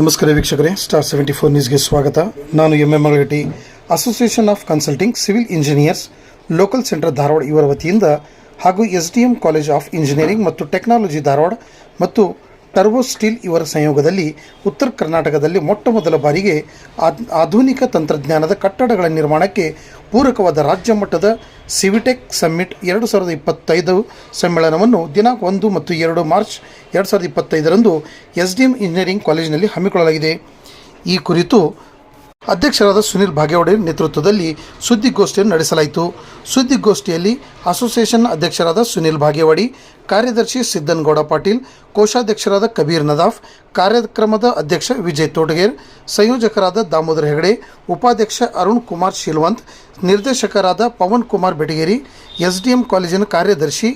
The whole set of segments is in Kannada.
ನಮಸ್ಕಾರ ವೀಕ್ಷಕರೇ ಸ್ಟಾರ್ ಸೆವೆಂಟಿ ಫೋರ್ ನ್ಯೂಸ್ಗೆ ಸ್ವಾಗತ. ನಾನು M M Magalagatti association of consulting civil engineers local centre Dharwad ಇವರ ವತಿಯಿಂದ ಹಾಗೂ S D M college of engineering ಮತ್ತು ಟೆಕ್ನಾಲಜಿ ಧಾರವಾಡ ಮತ್ತು ಟರ್ಬೋ ಸ್ಟೀಲ್ ಇವರ ಸಂಯೋಗದಲ್ಲಿ ಉತ್ತರ ಕರ್ನಾಟಕದಲ್ಲಿ ಮೊಟ್ಟ ಮೊದಲ ಬಾರಿಗೆ ಆಧುನಿಕ ತಂತ್ರಜ್ಞಾನದ ಕಟ್ಟಡಗಳ ನಿರ್ಮಾಣಕ್ಕೆ ಪೂರಕವಾದ ರಾಜ್ಯ ಮಟ್ಟದ ಸಿವಿಟೆಕ್ ಸಮ್ಮಿಟ್ ಎರಡು ಸಾವಿರದ ಇಪ್ಪತ್ತೈದು ಸಮ್ಮೇಳನವನ್ನು ದಿನಾಂಕ ಒಂದು ಮತ್ತು ಎರಡು ಮಾರ್ಚ್ ಎರಡು ಸಾವಿರದ ಇಪ್ಪತ್ತೈದರಂದು ಎಸ್ ಡಿ ಎಂ ಇಂಜಿನಿಯರಿಂಗ್ ಕಾಲೇಜಿನಲ್ಲಿ ಹಮ್ಮಿಕೊಳ್ಳಲಾಗಿದೆ. ಈ ಕುರಿತು ಅಧ್ಯಕ್ಷರಾದ ಸುನಿಲ್ ಭಾಗೇವಾಡಿ ನೇತೃತ್ವದಲ್ಲಿ ಸುದ್ದಿಗೋಷ್ಠಿಯನ್ನು ನಡೆಸಲಾಯಿತು. ಸುದ್ದಿಗೋಷ್ಠಿಯಲ್ಲಿ ಅಸೋಸಿಯೇಷನ್ ಅಧ್ಯಕ್ಷರಾದ ಸುನಿಲ್ ಭಾಗೇವಾಡಿ ಕಾರ್ಯದರ್ಶಿ ಸಿದ್ದನಗೌಡ ಪಾಟೀಲ್, ಕೋಶಾಧ್ಯಕ್ಷರಾದ ಕಬೀರ್ ನದಾಫ್, ಕಾರ್ಯಕ್ರಮದ ಅಧ್ಯಕ್ಷ ವಿಜಯ್ ತೋಟಗೇರ್, ಸಂಯೋಜಕರಾದ ದಾಮೋದರ ಹೆಗಡೆ, ಉಪಾಧ್ಯಕ್ಷ ಅರುಣ್ ಕುಮಾರ್ ಶೀಲ್ವಂತ್, ನಿರ್ದೇಶಕರಾದ Pavan Kumar Betageri S D M ಕಾಲೇಜಿನ ಕಾರ್ಯದರ್ಶಿ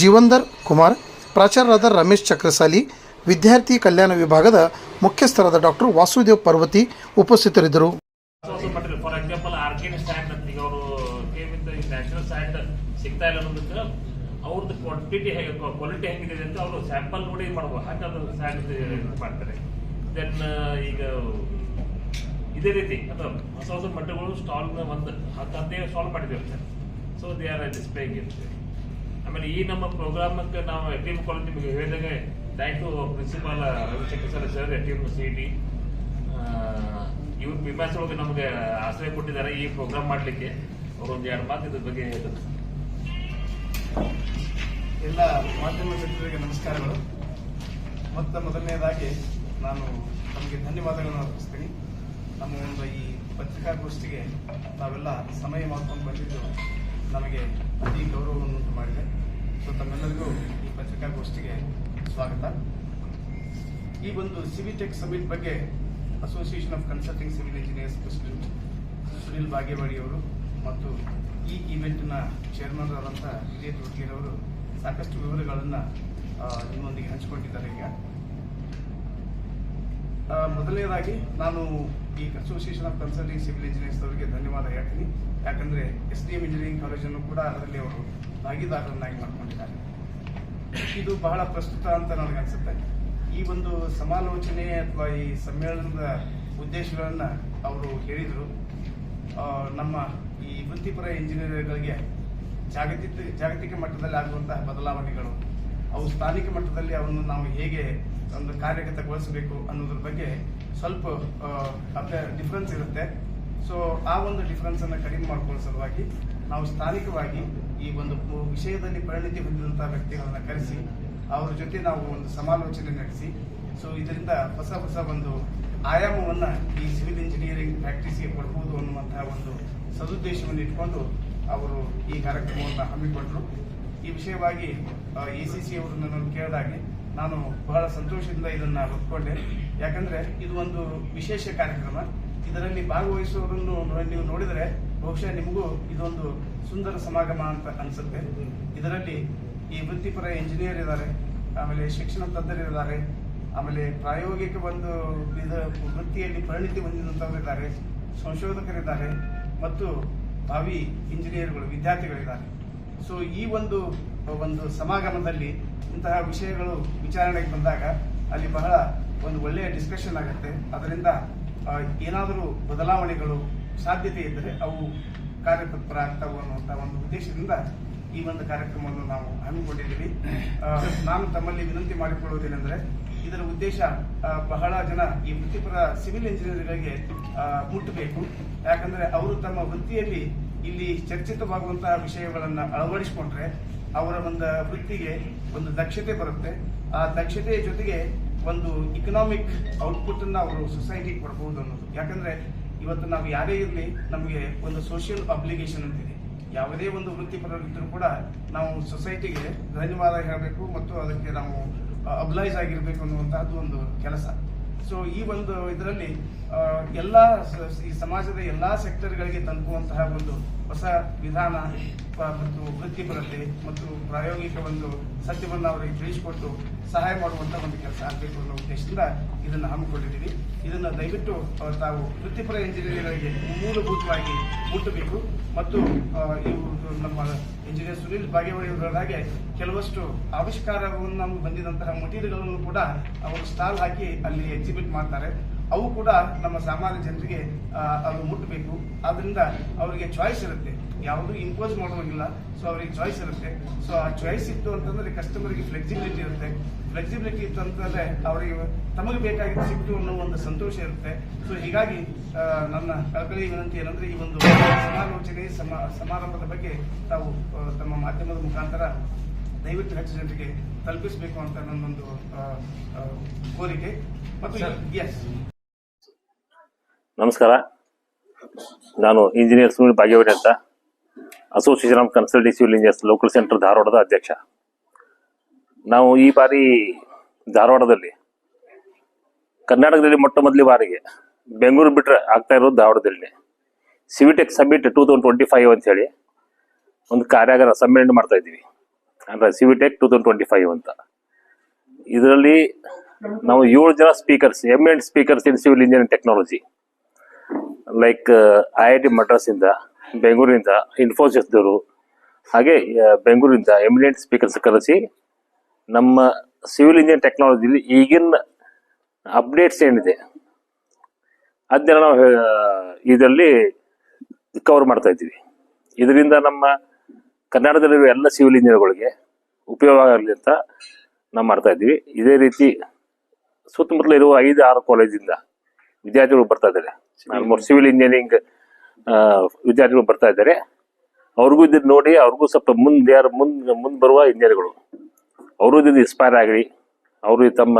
ಜೀವಂದರ್ ಕುಮಾರ್, ಪ್ರಾಚಾರ್ಯರಾದ ರಮೇಶ್ ಚಕ್ರಸಾಲಿ ವಿದ್ಯಾರ್ಥಿ ಕಲ್ಯಾಣ ವಿಭಾಗದ ಮುಖ್ಯಸ್ಥರಾದ ಡಾಕ್ಟರ್ ವಾಸುದೇವ್ ಪರ್ವತಿ ಉಪಸ್ಥಿತರಿದ್ದರು. ಅವ್ರದ್ದು ಕ್ವಾಂಟಿಟಿ ಹೇಗೆ ಕ್ವಾಲಿಟಿ ಹೆಂಗಿದೆ ಅಂತ ಅವರು ಸ್ಯಾಂಪಲ್ ನೋಡಿ ಮಾಡ್ಬೋದು. ಮಾಡ್ತಾರೆ. ದೆನ್ ಈಗ ಇದೇ ರೀತಿ ಹೊಸ ಹೊಸ ಮಟ್ಟಗಳು ಸ್ಟಾಲ್ ಒಂದು ಹತ್ತು stall sir. So they are ಡಿಸ್ಪ್ಲೇಗೆ ಆಮೇಲೆ ಈ ನಮ್ಮ ಪ್ರೋಗ್ರಾಮಕ್ಕೆ ನಾವು ಟಿ ಕಾಲೇಜ್ ನಿಮಗೆ ಹೇಳಿದಾಗ thank to principal Ravishankar sir sir A T C T ಇವ್ರು ಪಿಮಾಸ್ ಒಳಗೆ ನಮಗೆ ಆಶ್ರಯ ಕೊಟ್ಟಿದ್ದಾರೆ ಈ ಪ್ರೋಗ್ರಾಮ್ ಮಾಡಲಿಕ್ಕೆ. ಅವರೊಂದು ಎರಡು ಮಾತು ಇದ್ರ ಬಗ್ಗೆ ಹೇಳಿದ್ರು ಎಲ್ಲ ಮಾಧ್ಯಮ ಮಿತ್ರರಿಗೆ ನಮಸ್ಕಾರಗಳು. ಮತ್ತ ಮೊದಲನೇದಾಗಿ ನಾನು ತಮಗೆ ಧನ್ಯವಾದಗಳನ್ನು ಅರ್ಪಿಸ್ತೀನಿ. ನಮ್ಮ ಒಂದು ಈ ಪತ್ರಿಕಾಗೋಷ್ಠಿಗೆ ತಾವೆಲ್ಲ ಸಮಯ ಮಾಡ್ಕೊಂಡು ಬಂದಿದ್ದು ನಮಗೆ ಅತಿ ಗೌರವವನ್ನು ಉಂಟು ಮಾಡಿದೆ. ಸೊ ತಮ್ಮೆಲ್ಲರಿಗೂ ಈ ಪತ್ರಿಕಾಗೋಷ್ಠಿಗೆ ಸ್ವಾಗತ. ಈ ಒಂದು ಸಿವಿಟೆಕ್ ಸಮಿಟ್ ಬಗ್ಗೆ association of consulting civil engineers president Sunil Bagewadi ಅವರು ಮತ್ತು ಈ ಇವೆಂಟ್ನ ಚೇರ್ಮನ್ ಆದಂಥ ವಿಜಯ್ ತೋಟ್ಗೇರ್ ಅವರು ಸಾಕಷ್ಟು ವಿವರಗಳನ್ನು ನಿಮ್ಮೊಂದಿಗೆ ಹಂಚಿಕೊಂಡಿದ್ದಾರೆ ಈಗ. ಮೊದಲನೇದಾಗಿ ನಾನು ಈ association of consulting civil engineers ಅವರಿಗೆ ಧನ್ಯವಾದ ಹೇಳ್ತೀನಿ. ಯಾಕಂದ್ರೆ ಎಸ್ ಡಿ ಎಂ ಇಂಜಿನಿಯರಿಂಗ್ ಕಾಲೇಜನ್ನು ಕೂಡ ಅದರಲ್ಲಿ ಅವರು ಭಾಗಿದಾರರನ್ನಾಗಿ ಮಾಡ್ಕೊಂಡಿದ್ದಾರೆ. ಇದು ಬಹಳ ಪ್ರಸ್ತುತ ಅಂತ ನನಗೆ ಅನ್ಸುತ್ತೆ ಈ ಒಂದು ಸಮಾಲೋಚನೆ ಅಥವಾ ಈ ಸಮ್ಮೇಳನದ ಉದ್ದೇಶಗಳನ್ನ ಅವರು ಹೇಳಿದರು. ನಮ್ಮ ಈ ವೃತ್ತಿಪರ ಇಂಜಿನಿಯರ್ಗಳಿಗೆ ಜಾಗತಿಕ ಜಾಗತಿಕ ಮಟ್ಟದಲ್ಲಿ ಆಗುವಂತಹ ಬದಲಾವಣೆಗಳು, ಅವು ಸ್ಥಾನಿಕ ಮಟ್ಟದಲ್ಲಿ ಅವನ್ನು ನಾವು ಹೇಗೆ ಒಂದು ಕಾರ್ಯಗತಗೊಳಿಸಬೇಕು ಅನ್ನೋದ್ರ ಬಗ್ಗೆ ಸ್ವಲ್ಪ ಡಿಫ್ರೆನ್ಸ್ ಇರುತ್ತೆ. ಸೊ ಆ ಒಂದು ಡಿಫ್ರೆನ್ಸನ್ನು ಕಡಿಮೆ ಮಾಡ್ಕೊಳ್ಳೋ ಸಲುವಾಗಿ ನಾವು ಸ್ಥಾನಿಕವಾಗಿ ಈ ಒಂದು ವಿಷಯದಲ್ಲಿ ಪರಿಣಿತಿ ಹೊಂದಿದಂತಹ ವ್ಯಕ್ತಿಗಳನ್ನ ಕರೆಸಿ, ಅವರ ಜೊತೆ ನಾವು ಒಂದು ಸಮಾಲೋಚನೆ ನಡೆಸಿ. ಸೊ ಇದರಿಂದ ಹೊಸ ಹೊಸ ಒಂದು ಆಯಾಮವನ್ನ ಈ ಸಿವಿಲ್ ಇಂಜಿನಿಯರಿಂಗ್ ಪ್ರಾಕ್ಟೀಸ್ಗೆ ಕೊಡಬಹುದು ಅನ್ನುವಂತಹ ಒಂದು ಸದುದ್ದೇಶವನ್ನು ಇಟ್ಕೊಂಡು ಅವರು ಈ ಕಾರ್ಯಕ್ರಮವನ್ನು ಹಮ್ಮಿಕೊಂಡರು. ಈ ವಿಷಯವಾಗಿ ಎ ಸಿ ಸಿ ಅವರು ನನ್ನನ್ನು ಕೇಳಿದಾಗೆ ನಾನು ಬಹಳ ಸಂತೋಷದಿಂದ ಇದನ್ನ ಒಪ್ಕೊಂಡೆ ಯಾಕಂದ್ರೆ ಇದು ಒಂದು ವಿಶೇಷ ಕಾರ್ಯಕ್ರಮ. ಇದರಲ್ಲಿ ಭಾಗವಹಿಸುವವರನ್ನು ನೀವು ನೋಡಿದರೆ ಬಹುಶಃ ನಿಮಗೂ ಇದೊಂದು ಸುಂದರ ಸಮಾಗಮ ಅಂತ ಅನಿಸುತ್ತೆ. ಇದರಲ್ಲಿ ಈ ವೃತ್ತಿಪರ ಇಂಜಿನಿಯರ್ ಇದ್ದಾರೆ, ಆಮೇಲೆ ಶಿಕ್ಷಣ ತಜ್ಞರಿದ್ದಾರೆ ಆಮೇಲೆ ಪ್ರಾಯೋಗಿಕ ಒಂದು ಇದು ವೃತ್ತಿಯಲ್ಲಿ ಪರಿಣಿತಿ ಹೊಂದಿದಂಥವರಿದ್ದಾರೆ ಸಂಶೋಧಕರಿದ್ದಾರೆ ಮತ್ತು ಭಾವಿ ಇಂಜಿನಿಯರ್ಗಳು ವಿದ್ಯಾರ್ಥಿಗಳಿದ್ದಾರೆ. ಸೊ ಈ ಒಂದು ಒಂದು ಸಮಾಗಮದಲ್ಲಿ ಇಂತಹ ವಿಷಯಗಳು ವಿಚಾರಣೆಗೆ ಬಂದಾಗ ಅಲ್ಲಿ ಬಹಳ ಒಂದು ಒಳ್ಳೆಯ ಡಿಸ್ಕಷನ್ ಆಗುತ್ತೆ. ಅದರಿಂದ ಏನಾದರೂ ಬದಲಾವಣೆಗಳು ಸಾಧ್ಯತೆ ಇದ್ದರೆ ಅವು ಕಾರ್ಯತತ್ಪರ ಆಗ್ತಾವು ಅನ್ನುವಂಥ ಒಂದು ಉದ್ದೇಶದಿಂದ ಈ ಒಂದು ಕಾರ್ಯಕ್ರಮವನ್ನು ನಾವು ಹಮ್ಮಿಕೊಂಡಿದ್ದೀವಿ. ನಾನು ತಮ್ಮಲ್ಲಿ ವಿನಂತಿ ಮಾಡಿಕೊಳ್ಳುವುದೇನೆಂದರೆ ಇದರ ಉದ್ದೇಶ ಬಹಳ ಜನ ಈ ವೃತ್ತಿಪರ ಸಿವಿಲ್ ಇಂಜಿನಿಯರ್ಗಳಿಗೆ ಮುಟ್ಟಬೇಕು. ಯಾಕಂದರೆ ಅವರು ತಮ್ಮ ವೃತ್ತಿಯಲ್ಲಿ ಇಲ್ಲಿ ಚರ್ಚಿತವಾಗುವಂತಹ ವಿಷಯಗಳನ್ನು ಅಳವಡಿಸಿಕೊಂಡ್ರೆ ಅವರ ಒಂದು ವೃತ್ತಿಗೆ ಒಂದು ದಕ್ಷತೆ ಬರುತ್ತೆ. ಆ ದಕ್ಷತೆಯ ಜೊತೆಗೆ ಒಂದು ಇಕನಾಮಿಕ್ ಔಟ್ಪುಟ್ ಅನ್ನ ಅವರು ಸೊಸೈಟಿಗೆ ಕೊಡಬಹುದು ಅನ್ನೋದು. ಯಾಕಂದ್ರೆ ಇವತ್ತು ನಾವು ಯಾರೇ ಇರಲಿ, ನಮಗೆ ಒಂದು ಸೋಷಿಯಲ್ ಅಬ್ಲಿಗೇಷನ್ ಅಂತಿದೆ ಯಾವುದೇ ಒಂದು ವೃತ್ತಿಪರರಿದ್ದರೂ ಕೂಡ ನಾವು ಸೊಸೈಟಿಗೆ ಧನ್ಯವಾದ ಹೇಳಬೇಕು ಮತ್ತು ಅದಕ್ಕೆ ನಾವು ಅಬ್ಲೈಸ್ ಆಗಿರ್ಬೇಕು ಅನ್ನುವಂತಹದ್ದು ಒಂದು ಕೆಲಸ. ಸೊ ಈ ಒಂದು ಇದರಲ್ಲಿ ಎಲ್ಲ ಈ ಸಮಾಜದ ಎಲ್ಲ ಸೆಕ್ಟರ್ಗಳಿಗೆ ತಲುಪುವಂತಹ ಒಂದು ಹೊಸ ವಿಧಾನ ಮತ್ತು ವೃತ್ತಿಪರತೆ ಮತ್ತು ಪ್ರಾಯೋಗಿಕ ಒಂದು ಸತ್ಯವನ್ನು ಅವರಿಗೆ ತಿಳಿಸಿಕೊಟ್ಟು ಸಹಾಯ ಮಾಡುವಂತ ಒಂದು ಕೆಲಸ ಆಗಬೇಕು ಅನ್ನೋ ಉದ್ದೇಶದಿಂದ ಇದನ್ನು ಹಮ್ಮಿಕೊಂಡಿದ್ದೀವಿ. ಇದನ್ನು ದಯವಿಟ್ಟು ತಾವು ವೃತ್ತಿಪರ ಇಂಜಿನಿಯರ್ಗಳಿಗೆ ಮೂಲಭೂತವಾಗಿ ಮುಟ್ಟಬೇಕು. ಮತ್ತು ಇವರು ಇವು ನಮ್ಮ ಇಂಜಿನಿಯರ್ ಸುನೀಲ್ ಬಾಗೇವಾಡಿ ಅವರಾಗೆ ಕೆಲವಷ್ಟು ಆವಿಷ್ಕಾರವನ್ನು ಬಂದಿದಂತಹ ಮಟೀರಿಯಲ್ಗಳನ್ನು ಕೂಡ ಅವರು ಸ್ಟಾಲ್ ಹಾಕಿ ಅಲ್ಲಿ ಎಕ್ಸಿಬಿಟ್ ಮಾಡ್ತಾರೆ. ಅವು ಕೂಡ ನಮ್ಮ ಸಾಮಾನ್ಯ ಜನರಿಗೆ ಅದು ಮುಟ್ಟಬೇಕು ಆದ್ರಿಂದ ಅವರಿಗೆ ಚಾಯ್ಸ್ ಇರುತ್ತೆ. ಯಾವುದು ಇಂಪೋಸ್ ಮಾಡುವಂಗಿಲ್ಲ ಸೊ ಅವರಿಗೆ ಚಾಯ್ಸ್ ಇರುತ್ತೆ. ಸೊ ಆ ಚಾಯ್ಸ್ ಇತ್ತು ಅಂತಂದ್ರೆ ಕಸ್ಟಮರ್ಗೆ ಫ್ಲೆಕ್ಸಿಬಿಲಿಟಿ ಇರುತ್ತೆ. ಫ್ಲೆಕ್ಸಿಬಿಲಿಟಿ ಇತ್ತು ಅಂತಂದ್ರೆ ಅವರಿಗೆ ತಮಗೆ ಬೇಕಾಗಿದ್ದು ಸಿಕ್ತು ಅನ್ನೋ ಒಂದು ಸಂತೋಷ ಇರುತ್ತೆ. ಸೊ ಹೀಗಾಗಿ ನನ್ನ ಕಳಕಳಿ ವಿನಂತಿ ಏನಂದ್ರೆ ಈ ಒಂದು ಸಮಾಲೋಚನೆ ಸಮ ಸಮಾರಂಭದ ಬಗ್ಗೆ ತಾವು ತಮ್ಮ ಮಾಧ್ಯಮದ ಮುಖಾಂತರ ದಯವಿಟ್ಟು ಹೆಚ್ಚು ಜನರಿಗೆ ತಲುಪಿಸಬೇಕು ಅಂತ ನನ್ನೊಂದು ಕೋರಿಕೆ. ಮತ್ತು ಎಸ್ ನಮಸ್ಕಾರ. ನಾನು ಇಂಜಿನಿಯರ್ ಸುನೀಲ್ ಬಾಗೇವಾಡಿ ಅಂತ. Association of consulting civil engineers local centre ಧಾರವಾಡದ ಅಧ್ಯಕ್ಷ. ನಾವು ಈ ಬಾರಿ ಧಾರವಾಡದಲ್ಲಿ, ಕರ್ನಾಟಕದಲ್ಲಿ ಮೊಟ್ಟ ಮೊದಲ ಬಾರಿಗೆ ಬೆಂಗಳೂರು ಬಿಟ್ಟರೆ ಆಗ್ತಾ ಇರೋದು ಧಾರವಾಡದಲ್ಲಿ Civitech summit two thousand twenty five ಅಂತ ಹೇಳಿ ಒಂದು ಕಾರ್ಯಾಗಾರ ಸಮ್ಮೇಳನ ಮಾಡ್ತಾ ಇದ್ದೀವಿ. ಅಂದ್ರೆ Civitech two thousand twenty five ಅಂತ. ಇದರಲ್ಲಿ ನಾವು ಏಳು ಜನ speakers um and speakers in civil engineering technology like I I T Madras ಇಂದ ಬೆಂಗಳೂರಿಂದ ಇನ್ಫೋಸಿಸ್ದವರು ಹಾಗೆ ಬೆಂಗಳೂರಿಂದ ಎಮಿನೆಂಟ್ ಸ್ಪೀಕರ್ಸ್ ಕರೆಸಿ ನಮ್ಮ ಸಿವಿಲ್ ಇಂಜಿನಿಯರ್ ಟೆಕ್ನಾಲಜಿಲಿ ಈಗಿನ ಅಪ್ಡೇಟ್ಸ್ ಏನಿದೆ ಅದನ್ನೆಲ್ಲ ನಾವು ಇದರಲ್ಲಿ ಕವರ್ ಮಾಡ್ತಾ ಇದ್ದೀವಿ. ಇದರಿಂದ ನಮ್ಮ ಕನ್ನಡದಲ್ಲಿರುವ ಎಲ್ಲ ಸಿವಿಲ್ ಇಂಜಿನಿಯರ್ಗಳಿಗೆ ಉಪಯೋಗ ಆಗಲಿ ಅಂತ ನಾವು ಮಾಡ್ತಾ ಇದ್ದೀವಿ. ಇದೇ ರೀತಿ ಸುತ್ತಮುತ್ತಲು ಇರುವ ಐದು ಆರು ಕಾಲೇಜಿಂದ ವಿದ್ಯಾರ್ಥಿಗಳು ಬರ್ತಾ ಇದ್ದಾರೆ. ಆಲ್ಮೋಸ್ಟ್ ಸಿವಿಲ್ ಇಂಜಿನಿಯರಿಂಗ್ ವಿದ್ಯಾರ್ಥಿಗಳು ಬರ್ತಾ ಇದ್ದಾರೆ. ಅವ್ರಿಗೂ ಇದನ್ನ ನೋಡಿ ಅವ್ರಿಗೂ ಸ್ವಲ್ಪ ಮುಂದೆ ಯಾರು ಮುಂದೆ ಮುಂದೆ ಬರುವ ಇಂಜಿನಿಯರ್ಗಳು. ಅವರು ಇದರಿಂದ ಇನ್ಸ್ಪೈರ್ ಆಗಲಿ ಅವರು ತಮ್ಮ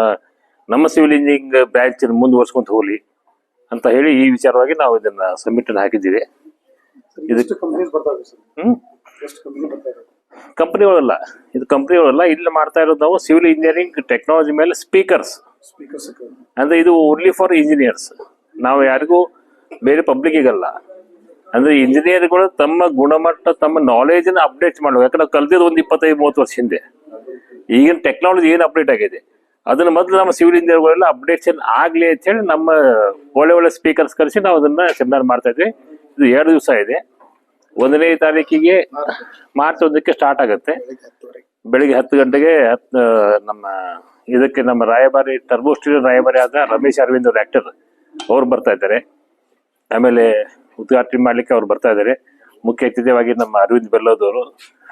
ನಮ್ಮ ಸಿವಿಲ್ ಇಂಜಿನಿಯರಿಂಗ್ ಬ್ರಾಂಚ್ ಮುಂದುವರ್ಸ್ಕೊಂತ ಹೋಗಲಿ ಅಂತ ಹೇಳಿ ಈ ವಿಚಾರವಾಗಿ ನಾವು ಇದನ್ನ ಸಬ್ಮಿಟ್ ಹಾಕಿದ್ದೀವಿ. ಕಂಪ್ನಿಗಳಲ್ಲ ಇದು ಕಂಪ್ನಿಗಳಲ್ಲ ಇಲ್ಲಿ ಮಾಡ್ತಾ ಇರೋದು ನಾವು ಸಿವಿಲ್ ಇಂಜಿನಿಯರಿಂಗ್ ಟೆಕ್ನಾಲಜಿ ಮೇಲೆ ಸ್ಪೀಕರ್ಸ್ ಅಂದ್ರೆ ಇದು ಓನ್ಲಿ ಫಾರ್ ಇಂಜಿನಿಯರ್ಸ್ ನಾವು ಯಾರಿಗೂ ಬೇರೆ ಪಬ್ಲಿಕ್ಕಿಗಲ್ಲ ಅಂದ್ರೆ ಇಂಜಿನಿಯರ್ಗಳು ತಮ್ಮ ಗುಣಮಟ್ಟ, ತಮ್ಮ ನಾಲೆಜ್ನ ಅಪ್ಡೇಟ್ ಮಾಡಬೇಕು. ಯಾಕಂದ್ರೆ ಕಲ್ತಿದ್ದು ಒಂದು ಇಪ್ಪತ್ತೈದು, ಮೂವತ್ತು ವರ್ಷ ಹಿಂದೆ. ಈಗಿನ ಟೆಕ್ನಾಲಜಿ ಏನು ಅಪ್ಡೇಟ್ ಆಗಿದೆ? ಅದನ್ನ ಮೊದಲು ನಮ್ಮ ಸಿವಿಲ್ ಇಂಜಿನಿಯರ್ಗಳೆಲ್ಲ ಅಪ್ಡೇಷನ್ ಆಗ್ಲಿ ಅಂತ ಹೇಳಿ ನಮ್ಮ ಒಳ್ಳೆ ಒಳ್ಳೆ ಸ್ಪೀಕರ್ಸ್ ಕರೆಸಿ ನಾವು ಅದನ್ನ ಸೆಮಿನಾರ್ ಮಾಡ್ತಾ ಇದ್ವಿ. ಇದು ಎರಡು ದಿವಸ ಇದೆ. ಒಂದನೇ ತಾರೀಕಿಗೆ ಮಾರ್ಚ್ ಒಂದಕ್ಕೆ ಸ್ಟಾರ್ಟ್ ಆಗುತ್ತೆ. ಬೆಳಿಗ್ಗೆ ಹತ್ತು ಗಂಟೆಗೆ ನಮ್ಮ ಇದಕ್ಕೆ ನಮ್ಮ ರಾಯಭಾರಿ ಟರ್ಬೋ ರಾಯಭಾರಿ ಆದ ರಮೇಶ್ ಅರವಿಂದ್ ಅವ್ರ ಆಕ್ಟರ್ ಅವ್ರು ಬರ್ತಾ ಇದ್ದಾರೆ. ಆಮೇಲೆ ಉದ್ಘಾಟನೆ ಮಾಡ್ಲಿಕ್ಕೆ ಅವ್ರು ಬರ್ತಾ ಇದ್ದಾರೆ. ಮುಖ್ಯ ಅತಿಥಿಯಾಗಿ ನಮ್ಮ ಅರವಿಂದ್ ಬೆಲ್ಲೋದವರು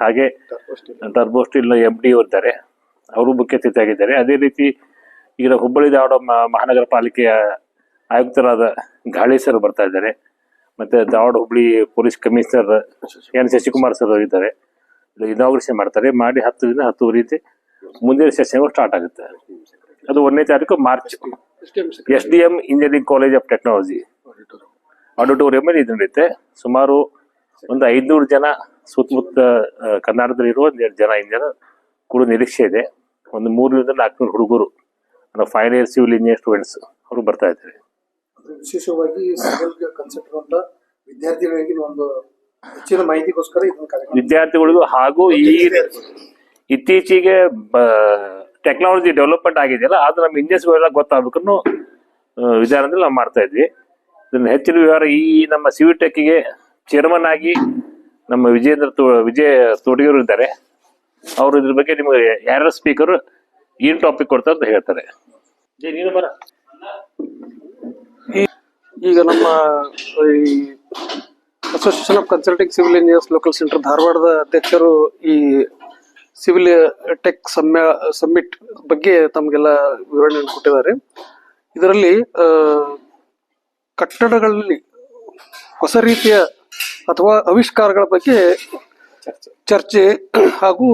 ಹಾಗೆ ಟರ್ಬೋ ನ ಎಂ ಡಿ ಇದ್ದಾರೆ. ಅವರು ಮುಖ್ಯ ಅತಿಥಿಯಾಗಿದ್ದಾರೆ. ಅದೇ ರೀತಿ ಈಗ ಹುಬ್ಬಳ್ಳಿ ಧಾರವಾಡ ಮಹಾನಗರ ಪಾಲಿಕೆಯ ಆಯುಕ್ತರಾದ ಗಾಳಿ ಸರ್ ಬರ್ತಾ ಇದ್ದಾರೆ. ಮತ್ತೆ Dharwad Hubli police commissioner N Shashikumar sir ಇದ್ದಾರೆ. ಇನಾಗ್ರೇಷನ್ ಮಾಡ್ತಾರೆ. ಮಾಡಿ ಹತ್ತರಿಂದ ಹತ್ತುವರೆ ಮುಂದಿನ ಸೆಷನ್ ಸ್ಟಾರ್ಟ್ ಆಗುತ್ತೆ. ಅದು ಒಂದನೇ ತಾರೀಕು March. S D M engineering college of technology auditorium ಅಲ್ಲಿ ಇದು ನಡೆಯುತ್ತೆ ಸುಮಾರು ಒಂದು ಐದ್ನೂರು ಜನ ಸುತ್ತಮುತ್ತ ಕರ್ನಾಟಕದಲ್ಲಿ ಇರುವ ಒಂದು ಎರಡು ಜನ ಇಂಜಿನಿಯರ್ ಕೂಡ ನಿರೀಕ್ಷೆ ಇದೆ. ಒಂದು ಮೂರರಿಂದ ನಾಲ್ಕುನೂರು ಹುಡುಗರು ಅಂದ್ರೆ final year civil engineer students ಅವರು ಬರ್ತಾ ಇದ್ದಾರೆ. ವಿಶೇಷವಾಗಿ ಸಿವಿಲ್ ಕನ್ಸಲ್ಟರ್ ಅಂತ ವಿದ್ಯಾರ್ಥಿಗಳಿಗೆ ಒಂದು ಹೆಚ್ಚಿನ ಮಾಹಿತಿಗೋಸ್ಕರ ವಿದ್ಯಾರ್ಥಿಗಳಿಗೂ ಹಾಗೂ ಈ ಇತ್ತೀಚೆಗೆ ಟೆಕ್ನಾಲಜಿ ಡೆವಲಪ್ಮೆಂಟ್ ಆಗಿದೆಯಲ್ಲ ಅದು ನಮ್ಮ ಇಂಜಿನಿಯರ್ಸ್ಗಳೆಲ್ಲ ಗೊತ್ತಾಗಬೇಕು ಅನ್ನೋ ಆ, ವಿಚಾರದಲ್ಲಿ ನಾವು ಮಾಡ್ತಾ ಇದ್ವಿ. ಇದನ್ನು ಹೆಚ್ಚಿನ ವಿವರ ಈ ನಮ್ಮ ಸಿವಿಟೆಕ್ಗೆ ಚೇರ್ಮನ್ ಆಗಿ ನಮ್ಮ ವಿಜೇಂದ್ರ ತೋ ವಿಜಯ ತೋಟಗಿರು ಇದ್ದಾರೆ. ಅವರು ಇದ್ರ ಬಗ್ಗೆ ನಿಮಗೆ ಯಾರ್ಯಾರು ಸ್ಪೀಕರ್ ಏನು ಟಾಪಿಕ್ ಕೊಡ್ತಾರೆ ಅಂತ ಹೇಳ್ತಾರೆ. ಈಗ ನಮ್ಮ ಈ association of consulting civil engineers local centre ಧಾರವಾಡದ ಅಧ್ಯಕ್ಷರು ಈ ಸಿವಿಲ್ ಟೆಕ್ ಸಮ್ಯ ಸಮ್ಮಿಟ್ ಬಗ್ಗೆ ತಮಗೆಲ್ಲ ವಿವರಣೆ ಕೊಟ್ಟಿದ್ದಾರೆ. ಇದರಲ್ಲಿ ಕಟ್ಟಡಗಳಲ್ಲಿ ಹೊಸ ರೀತಿಯ ಅಥವಾ ಆವಿಷ್ಕಾರಗಳ ಬಗ್ಗೆ ಚರ್ಚೆ. ಹಾಗೂ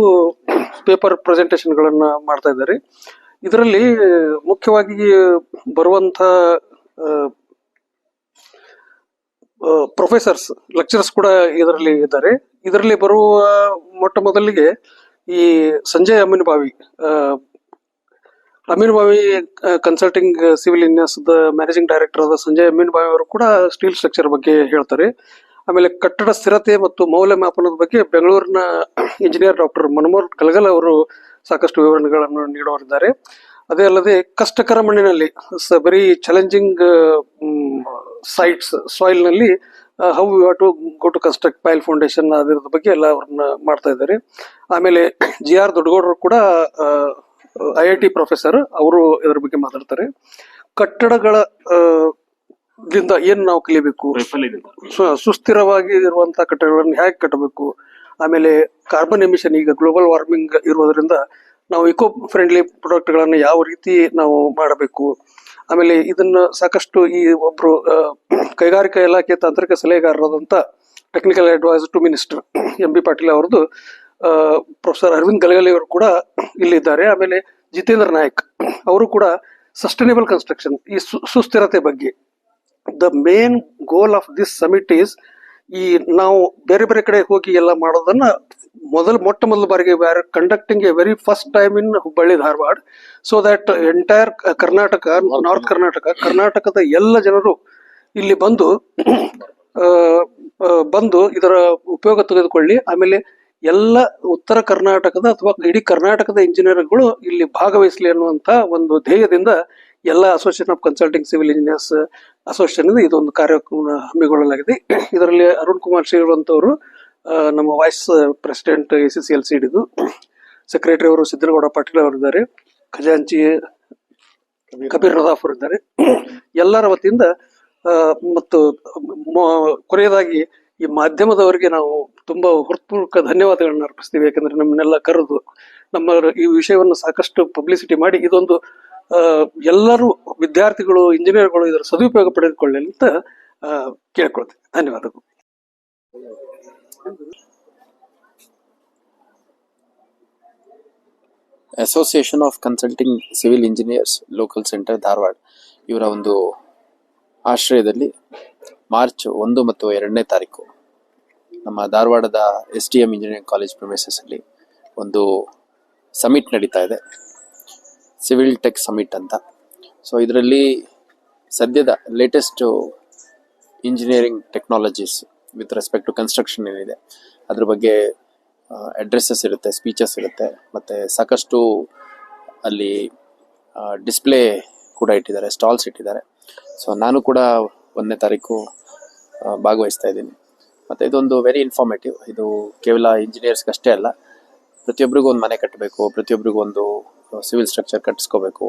ಪೇಪರ್ ಪ್ರೆಸೆಂಟೇಷನ್ಗಳನ್ನು ಮಾಡ್ತಾ ಇದ್ದಾರೆ. ಇದರಲ್ಲಿ ಮುಖ್ಯವಾಗಿ ಬರುವಂಥ ಪ್ರೊಫೆಸರ್ಸ್ ಲೆಕ್ಚರರ್ಸ್ ಕೂಡ ಇದರಲ್ಲಿ ಇದ್ದಾರೆ. ಇದರಲ್ಲಿ ಬರುವ ಮೊಟ್ಟ ಮೊದಲಿಗೆ ಈ ಸಂಜಯ್ ಅಮ್ಮಿನಬಾವಿ ಅಮೀನ್ ಬಾವಿ ಕನ್ಸಲ್ಟಿಂಗ್ ಸಿವಿಲ್ ವಿನ್ಯಾಸದ ಮ್ಯಾನೇಜಿಂಗ್ ಡೈರೆಕ್ಟರ್ ಆದ ಸಂಜಯ್ ಅಮೀನ್ ಬಾವಿ ಅವರು ಕೂಡ ಸ್ಟೀಲ್ ಸ್ಟ್ರಕ್ಚರ್ ಬಗ್ಗೆ ಹೇಳ್ತಾರೆ. ಆಮೇಲೆ ಕಟ್ಟಡ ಸ್ಥಿರತೆ ಮತ್ತು ಮೌಲ್ಯಮಾಪನದ ಬಗ್ಗೆ ಬೆಂಗಳೂರಿನ ಇಂಜಿನಿಯರ್ ಡಾಕ್ಟರ್ ಮನಮೋಹರ್ ಕಲಗಲ್ ಅವರು ಸಾಕಷ್ಟು ವಿವರಣೆಗಳನ್ನು ನೀಡುವರಿದ್ದಾರೆ ಅದೇ ಅಲ್ಲದೆ ಕಷ್ಟಕರ ಮಣ್ಣಿನಲ್ಲಿ ಬರೀ challenging sites ಸಾಯಿಲ್ನಲ್ಲಿ how you to go to construct pile foundation ಅದರ ಬಗ್ಗೆ ಎಲ್ಲ ಅವ್ರನ್ನ ಮಾಡ್ತಾ ಇದ್ದಾರೆ. ಆಮೇಲೆ ಜಿ ಆರ್ ದೊಡ್ಡಗೌಡರು ಕೂಡ ಐ ಐ ಟಿ ಪ್ರೊಫೆಸರ್ ಅವರು ಇದರ ಬಗ್ಗೆ ಮಾತಾಡ್ತಾರೆ. ಕಟ್ಟಡಗಳ ದಿಂದ ಏನ್ ನಾವು ಕಲಿಬೇಕು? ಸುಸ್ಥಿರವಾಗಿ ಇರುವಂತಹ ಕಟ್ಟಡಗಳನ್ನು ಹೇಗೆ ಕಟ್ಟಬೇಕು? ಆಮೇಲೆ ಕಾರ್ಬನ್ ಎಮಿಷನ್ ಈಗ ಗ್ಲೋಬಲ್ ವಾರ್ಮಿಂಗ್ ಇರುವುದರಿಂದ ನಾವು ಇಕೋ ಫ್ರೆಂಡ್ಲಿ ಪ್ರಾಡಕ್ಟ್ಗಳನ್ನು ಯಾವ ರೀತಿ ನಾವು ಮಾಡಬೇಕು? ಆಮೇಲೆ ಇದನ್ನ ಸಾಕಷ್ಟು ಈ ಒಬ್ರು ಕೈಗಾರಿಕಾ ಇಲಾಖೆ ತಾಂತ್ರಿಕ ಸಲಹೆಗಾರರಾದಂತ technical advisor to minister M B Patil ಅವರದ್ದು ಪ್ರೊಫೆಸರ್ ಅರವಿಂದ್ ಗಲಗಲಿ ಅವರು ಕೂಡ ಇಲ್ಲಿದ್ದಾರೆ. ಆಮೇಲೆ ಜಿತೇಂದ್ರ ನಾಯಕ್ ಅವರು ಕೂಡ ಸಸ್ಟೈನೇಬಲ್ ಕನ್ಸ್ಟ್ರಕ್ಷನ್ ಈ ಸುಸ್ಥಿರತೆ ಬಗ್ಗೆ. The main goal of this summit is ಈ ನಾವು ಬೇರೆ ಬೇರೆ ಕಡೆ ಹೋಗಿ ಎಲ್ಲ ಮಾಡೋದನ್ನ ಮೊದಲು ಮೊಟ್ಟ ಮೊದಲ ಬಾರಿಗೆ we conducting a very first time in Hubballi Dharwad so that entire Karnataka north Karnataka ಕರ್ನಾಟಕದ ಎಲ್ಲ ಜನರು ಇಲ್ಲಿ ಬಂದು ಬಂದು ಇದರ ಉಪಯೋಗ ತೆಗೆದುಕೊಳ್ಳಿ. ಆಮೇಲೆ ಎಲ್ಲ ಉತ್ತರ ಕರ್ನಾಟಕದ ಅಥವಾ ಇಡೀ ಕರ್ನಾಟಕದ ಇಂಜಿನಿಯರ್ಗಳು ಇಲ್ಲಿ ಭಾಗವಹಿಸಲಿ ಅನ್ನುವಂತ ಒಂದು ಧ್ಯೇಯದಿಂದ ಎಲ್ಲ association of consulting civil engineers association ಇದೊಂದು ಕಾರ್ಯಕ್ರಮ ಹಮ್ಮಿಕೊಳ್ಳಲಾಗಿದೆ. ಇದರಲ್ಲಿ ಅರುಣ್ ಕುಮಾರ್ ಶ್ರೀವಂತವರು ನಮ್ಮ vice president A C C L C ಹಿಡಿದು ಸೆಕ್ರೆಟರಿ ಅವರು ಸಿದ್ದರಗೌಡ ಪಾಟೀಲ್ ಅವರಿದ್ದಾರೆ, ಖಜಾಂಚಿ ಕಬೀರ್ ರದಾಫ್ ಅವರು ಇದ್ದಾರೆ ಎಲ್ಲರ ವತಿಯಿಂದ ಮತ್ತು ಕೊನೆಯದಾಗಿ ಈ ಮಾಧ್ಯಮದವರಿಗೆ ನಾವು ತುಂಬಾ ಹೃತ್ಪೂರ್ವಕ ಧನ್ಯವಾದಗಳನ್ನ ಅರ್ಪಿಸ್ತೀವಿ, ಯಾಕಂದ್ರೆ ನಮ್ಮನ್ನೆಲ್ಲ ಕರೆದು ನಮ್ಮ ಈ ವಿಷಯವನ್ನು ಸಾಕಷ್ಟು ಪಬ್ಲಿಸಿಟಿ ಮಾಡಿ ಇದೊಂದು ಎಲ್ಲರೂ ವಿದ್ಯಾರ್ಥಿಗಳು ಇಂಜಿನಿಯರ್ಗಳು ಇದರ ಸದುಪಯೋಗ ಪಡೆದುಕೊಳ್ಳಿ ಅಂತ ಕೇಳ್ಕೊಳ್ತೀನಿ. ಧನ್ಯವಾದಗಳು. Association of consulting civil engineers local centre Dharwad ಇವರ ಒಂದು ಆಶ್ರಯದಲ್ಲಿ ಮಾರ್ಚ್ ಒಂದು ಮತ್ತು ಎರಡನೇ ತಾರೀಕು ನಮ್ಮ ಧಾರವಾಡದ S D M engineering college ಪ್ರೊಮೆಸಸ್ಸಲ್ಲಿ ಒಂದು ಸಮಿಟ್ ನಡೀತಾ ಇದೆ. ಸಿವಿಲ್ ಟೆಕ್ ಸಮಿಟ್ ಅಂತ. ಸೊ ಇದರಲ್ಲಿ ಸದ್ಯದ latest engineering technologies with respect to construction ಏನಿದೆ. ಅದ್ರ ಬಗ್ಗೆ ಅಡ್ರೆಸ್ಸಸ್ ಇರುತ್ತೆ ಸ್ಪೀಚಸ್ ಇರುತ್ತೆ. ಮತ್ತು ಸಾಕಷ್ಟು ಅಲ್ಲಿ ಡಿಸ್ಪ್ಲೇ ಕೂಡ ಇಟ್ಟಿದ್ದಾರೆ ಸ್ಟಾಲ್ಸ್ ಇಟ್ಟಿದ್ದಾರೆ. ಸೊ ನಾನು ಕೂಡ ಒಂದನೇ ತಾರೀಕು ಭಾಗವಹಿಸ್ತಾ ಇದ್ದೀನಿ. ಮತ್ತು ಇದೊಂದು ವೆರಿ ಇನ್ಫಾರ್ಮೇಟಿವ್ ಇದು ಕೇವಲ ಇಂಜಿನಿಯರ್ಸ್ಗಷ್ಟೇ ಅಲ್ಲ. ಪ್ರತಿಯೊಬ್ಬರಿಗೂ ಒಂದು ಮನೆ ಕಟ್ಟಬೇಕು ಪ್ರತಿಯೊಬ್ಬರಿಗೂ ಒಂದು ಸಿವಿಲ್ ಸ್ಟ್ರಕ್ಚರ್ ಕಟ್ಟಿಸ್ಕೋಬೇಕು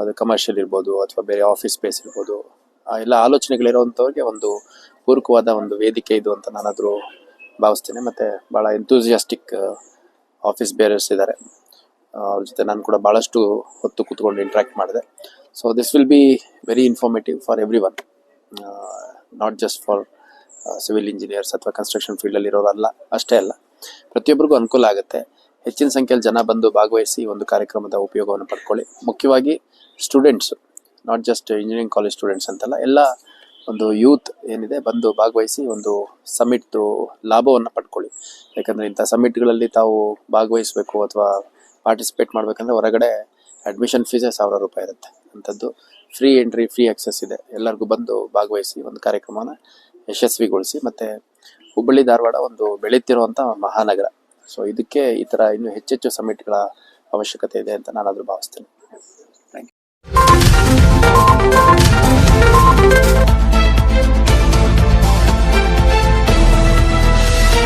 ಅದು ಕಮರ್ಷಿಯಲ್ ಇರ್ಬೋದು, ಅಥವಾ ಬೇರೆ ಆಫೀಸ್ ಸ್ಪೇಸ್ ಇರ್ಬೋದು. ಎಲ್ಲ ಆಲೋಚನೆಗಳಿರುವಂಥವ್ರಿಗೆ ಒಂದು ಪೂರಕವಾದ ಒಂದು ವೇದಿಕೆ ಇದು ಅಂತ ನಾನಾದರೂ ಭಾವಿಸ್ತೇನೆ. ಮತ್ತು ಭಾಳ ಎಂತೂಸಿಯಾಸ್ಟಿಕ್ ಆಫೀಸ್ ಬೇರರ್ಸ್ ಇದ್ದಾರೆ. ಅವ್ರ ಜೊತೆ ನಾನು ಕೂಡ ಭಾಳಷ್ಟು ಹೊತ್ತು ಕೂತ್ಕೊಂಡು ಇಂಟ್ರ್ಯಾಕ್ಟ್ ಮಾಡಿದೆ. So this will be very informative for everyone not just for civil engineers ಅಥವಾ ಕನ್ಸ್ಟ್ರಕ್ಷನ್ ಫೀಲ್ಡಲ್ಲಿ ಇರೋರಲ್ಲ ಅಷ್ಟೇ ಅಲ್ಲ. ಪ್ರತಿಯೊಬ್ಬರಿಗೂ ಅನುಕೂಲ ಆಗುತ್ತೆ. ಹೆಚ್ಚಿನ ಸಂಖ್ಯೆಯಲ್ಲಿ ಜನ ಬಂದು ಭಾಗವಹಿಸಿ ಒಂದು ಕಾರ್ಯಕ್ರಮದ ಉಪಯೋಗವನ್ನು ಪಡ್ಕೊಳ್ಳಿ. ಮುಖ್ಯವಾಗಿ students not just engineering college students ಅಂತಲ್ಲ, ಎಲ್ಲ ಒಂದು ಯೂತ್ ಏನಿದೆ ಬಂದು ಭಾಗವಹಿಸಿ ಒಂದು ಸಮಿಟ್ದು ಲಾಭವನ್ನು ಪಡ್ಕೊಳ್ಳಿ. ಯಾಕಂದರೆ ಇಂಥ ಸಮಿಟ್ಗಳಲ್ಲಿ ತಾವು ಭಾಗವಹಿಸಬೇಕು ಅಥವಾ ಪಾರ್ಟಿಸಿಪೇಟ್ ಮಾಡಬೇಕಂದ್ರೆ ಹೊರಗಡೆ ಅಡ್ಮಿಷನ್ ಫೀಸೇ ಸಾವಿರ ರೂಪಾಯಿ ಇರುತ್ತೆ. ಅಂಥದ್ದು ಫ್ರೀ ಎಂಟ್ರಿ ಫ್ರೀ ಆಕ್ಸೆಸ್ ಇದೆ. ಎಲ್ಲರಿಗೂ ಬಂದು ಭಾಗವಹಿಸಿ ಒಂದು ಕಾರ್ಯಕ್ರಮನ ಯಶಸ್ವಿಗೊಳಿಸಿ ಮತ್ತು ಹುಬ್ಬಳ್ಳಿ, ಧಾರವಾಡ ಒಂದು ಬೆಳೀತಿರುವಂಥ ಮಹಾನಗರ. ಸೊ ಇದಕ್ಕೆ ಈ ಥರ ಇನ್ನೂ ಹೆಚ್ಚೆಚ್ಚು ಸಮಿಟ್ಗಳ ಅವಶ್ಯಕತೆ ಇದೆ ಅಂತ ನಾನಾದರೂ ಭಾವಿಸ್ತೇನೆ. Thank you Thank you.